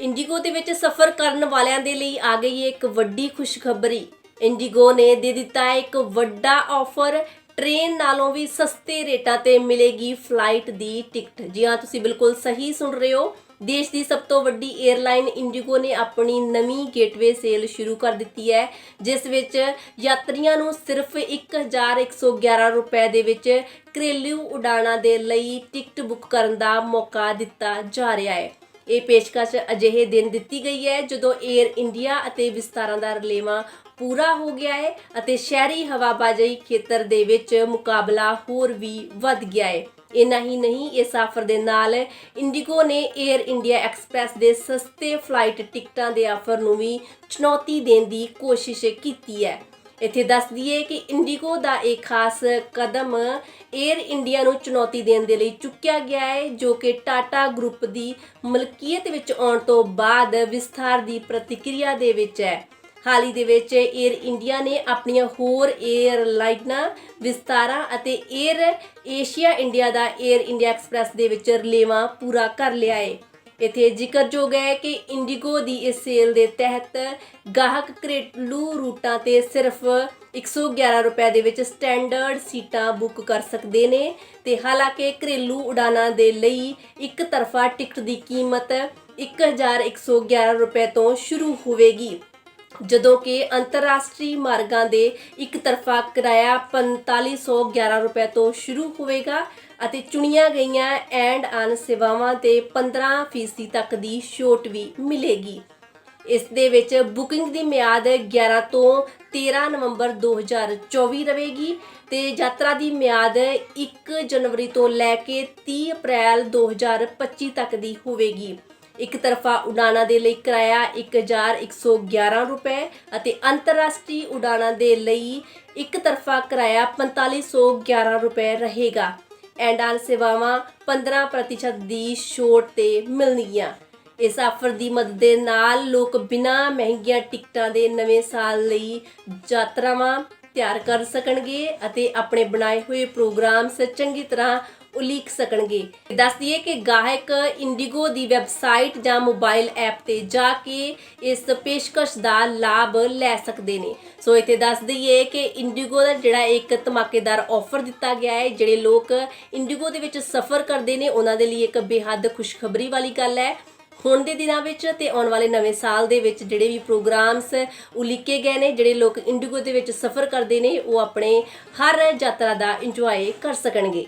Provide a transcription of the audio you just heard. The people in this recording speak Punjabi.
ਇੰਡੀਗੋ ਦੇ ਵਿੱਚ ਸਫ਼ਰ ਕਰਨ ਵਾਲਿਆਂ ਦੇ ਲਈ ਆ ਗਈ ਹੈ ਇੱਕ ਵੱਡੀ ਖੁਸ਼ਖਬਰੀ। ਇੰਡੀਗੋ ਨੇ ਦੇ ਦਿੱਤਾ ਹੈ ਇੱਕ ਵੱਡਾ ਆਫਰ। ਟ੍ਰੇਨ ਨਾਲੋਂ ਵੀ ਸਸਤੇ ਰੇਟਾਂ ਤੇ ਮਿਲੇਗੀ ਫਲਾਈਟ ਦੀ ਟਿਕਟ। ਜੀ ਹਾਂ, ਤੁਸੀਂ ਬਿਲਕੁਲ ਸਹੀ ਸੁਣ ਰਹੇ ਹੋ। ਦੇਸ਼ ਦੀ ਸਭ ਤੋਂ ਵੱਡੀ 에ਅਰਲਾਈਨ ਇੰਡੀਗੋ ਨੇ ਆਪਣੀ ਨਵੀਂ ਗੇਟਵੇ ਸੇਲ ਸ਼ੁਰੂ ਕਰ ਦਿੱਤੀ ਹੈ, ਜਿਸ ਵਿੱਚ ਯਾਤਰੀਆਂ ਨੂੰ ਸਿਰਫ 1111 ਰੁਪਏ ਦੇ ਵਿੱਚ ਘਰੇਲੂ ਉਡਾਣਾਂ ਦੇ ਲਈ ਟਿਕਟ ਬੁੱਕ ਕਰਨ ਦਾ ਮੌਕਾ ਦਿੱਤਾ ਜਾ ਰਿਹਾ ਹੈ। ਇਹ ਪੇਸ਼ਕਸ਼ ਅਜਿਹੇ ਦਿਨ ਦਿੱਤੀ ਗਈ ਹੈ ਜਦੋਂ 에ਅਰ ਇੰਡੀਆ ਅਤੇ ਵਿਸਤਾਰਾਂ ਦਾ ਰਲੇਵਾਂ ਪੂਰਾ ਹੋ ਗਿਆ ਹੈ ਅਤੇ ਸ਼ਹਿਰੀ ਹਵਾਬਾਜ਼ੀ ਖੇਤਰ ਦੇ ਵਿੱਚ ਮੁਕਾਬਲਾ ਹੋਰ ਵੀ ਵੱਧ ਗਿਆ ਹੈ। ਇੰਨਾ ਹੀ ਨਹੀਂ ਇਸ ਆਫਰ ਦੇ ਨਾਲ ਇੰਡੀਗੋ ਨੇ 에ਅਰ ਇੰਡੀਆ ਐਕਸਪ੍ਰੈਸ ਦੇ ਸਸਤੇ ਫਲਾਈਟ ਟਿਕਟਾਂ ਦੇ ਆਫਰ ਨੂੰ ਵੀ ਚੁਣੌਤੀ ਦੇਣ ਦੀ ਕੋਸ਼ਿਸ਼ ਕੀਤੀ ਹੈ। ਇੱਥੇ ਦੱਸ ਦਈਏ ਕਿ ਇੰਡੀਗੋ ਦਾ ਇਹ ਖਾਸ ਕਦਮ 에ਅਰ ਇੰਡੀਆ ਨੂੰ ਚੁਣੌਤੀ ਦੇਣ ਦੇ ਲਈ ਚੁੱਕਿਆ ਗਿਆ ਹੈ, ਜੋ ਕਿ ਟਾਟਾ ਗਰੁੱਪ ਦੀ ਮਲਕੀਅਤ ਵਿੱਚ ਆਉਣ ਤੋਂ ਬਾਅਦ ਵਿਸਥਾਰ ਦੀ ਪ੍ਰਤੀਕਿਰਿਆ ਦੇ ਵਿੱਚ ਹੈ। ਹਾਲ ਹੀ ਦੇ ਵਿੱਚ 에ਅਰ ਇੰਡੀਆ ਨੇ ਆਪਣੀਆਂ ਹੋਰ 에ਅਰ ਲਾਈਨਾਂ ਵਿਸਤਾਰਾ ਅਤੇ 에ਅਰ ਏਸ਼ੀਆ ਇੰਡੀਆ ਦਾ 에ਅਰ ਇੰਡੀਆ ਐਕਸਪ੍ਰੈਸ ਦੇ ਵਿੱਚ ਰਲੇਵਾ ਪੂਰਾ ਕਰ ਲਿਆ ਹੈ। ਇਥੇ ਜ਼ਿਕਰਯੋਗ ਹੈ ਕਿ ਇੰਡੀਗੋ ਦੀ ਇਸ ਸੇਲ ਦੇ ਤਹਿਤ ਗਾਹਕ ਘਰੇਲੂ ਰੂਟਾਂ ਤੇ ਸਿਰਫ 111 ਰੁਪਏ ਦੇ ਵਿੱਚ ਸਟੈਂਡਰਡ ਸੀਟਾਂ ਬੁੱਕ ਕਰ ਸਕਦੇ ਨੇ ਤੇ ਹਾਲਾਂਕਿ ਘਰੇਲੂ ਉਡਾਨਾਂ ਦੇ ਲਈ ਇੱਕ ਤਰਫਾ ਟਿਕਟ ਦੀ ਕੀਮਤ 1111 ਰੁਪਏ ਤੋਂ ਸ਼ੁਰੂ ਹੋਵੇਗੀ। ਜਦੋਂ ਕਿ ਅੰਤਰਰਾਸ਼ਟਰੀ ਮਾਰਗਾਂ ਦੇ ਇੱਕ ਤਰਫਾ ਕਿਰਾਇਆ 4511 ਰੁਪਏ ਤੋਂ ਸ਼ੁਰੂ ਹੋਵੇਗਾ ਅਤੇ ਚੁਣੀਆਂ ਗਈਆਂ ਐਂਡ ਆਨ ਸੇਵਾਵਾਂ ਤੇ 15% ਤੱਕ ਦੀ ਛੋਟ ਵੀ ਮਿਲੇਗੀ। ਇਸ ਦੇ ਵਿੱਚ ਬੁਕਿੰਗ ਦੀ ਮਿਆਦ 11 ਤੋਂ 13 ਨਵੰਬਰ 2024 ਰਹੇਗੀ ਤੇ ਯਾਤਰਾ ਦੀ ਮਿਆਦ 1 ਜਨਵਰੀ ਤੋਂ ਲੈ ਕੇ 30 ਅਪ੍ਰੈਲ 2025 ਤੱਕ ਦੀ ਹੋਵੇਗੀ। ਇੱਕ ਤਰਫਾ ਉਡਾਣਾਂ ਦੇ ਲਈ ਕਿਰਾਇਆ 1111 ਰੁਪਏ ਅਤੇ ਅੰਤਰਰਾਸ਼ਟਰੀ ਉਡਾਣਾਂ ਦੇ ਲਈ ਇੱਕ ਤਰਫਾ ਕਿਰਾਇਆ 4511 ਰੁਪਏ ਰਹੇਗਾ। ਐਂਡਾਨ ਸੇਵਾਵਾਂ 15% ਦੀ ਛੋਟ ਤੇ ਮਿਲਣਗੀਆਂ। ਇਸ ਆਫਰ ਦੀ ਮਦਦ ਦੇ ਨਾਲ ਲੋਕ ਬਿਨਾਂ ਮਹਿੰਗੀਆਂ ਟਿਕਟਾਂ ਦੇ ਨਵੇਂ ਸਾਲ ਲਈ ਯਾਤਰਾਵਾਂ ਤਿਆਰ ਕਰ ਸਕਣਗੇ ਅਤੇ ਆਪਣੇ ਬਣਾਏ ਹੋਏ ਪ੍ਰੋਗਰਾਮਸ ਚੰਗੀ ਤਰ੍ਹਾਂ ਉਲੀਕ ਸਕਣਗੇ। ਦੱਸ ਦਈਏ ਕਿ ਗਾਹਕ ਇੰਡੀਗੋ ਦੀ ਵੈਬਸਾਈਟ ਜਾਂ ਮੋਬਾਈਲ ਐਪ ਤੇ ਜਾ ਕੇ ਇਸ ਪੇਸ਼ਕਸ਼ ਦਾ ਲਾਭ ਲੈ ਸਕਦੇ ਨੇ। ਸੋ ਇੱਥੇ ਦੱਸ ਦਈਏ ਕਿ ਇੰਡੀਗੋ ਦਾ ਜਿਹੜਾ ਇੱਕ ਧਮਾਕੇਦਾਰ ਆਫਰ ਦਿੱਤਾ ਗਿਆ ਹੈ, ਜਿਹੜੇ ਲੋਕ ਇੰਡੀਗੋ ਦੇ ਵਿੱਚ ਸਫ਼ਰ ਕਰਦੇ ਨੇ, ਉਹਨਾਂ ਦੇ ਲਈ ਇੱਕ ਬੇਹੱਦ ਖੁਸ਼ਖਬਰੀ ਵਾਲੀ ਗੱਲ ਹੈ। ਹੁਣ ਦੇ ਦਿਨਾਂ ਵਿੱਚ ਤੇ ਆਉਣ ਵਾਲੇ ਨਵੇਂ ਸਾਲ ਦੇ ਵਿੱਚ ਜਿਹੜੇ ਵੀ ਪ੍ਰੋਗਰਾਮਸ ਉਲੀਕੇ ਗਏ ਨੇ, ਜਿਹੜੇ ਲੋਕ ਇੰਡੀਗੋ ਦੇ ਵਿੱਚ ਸਫ਼ਰ ਕਰਦੇ ਨੇ, ਉਹ ਆਪਣੇ ਹਰ ਯਾਤਰਾ ਦਾ ਇੰਜੋਏ ਕਰ ਸਕਣਗੇ।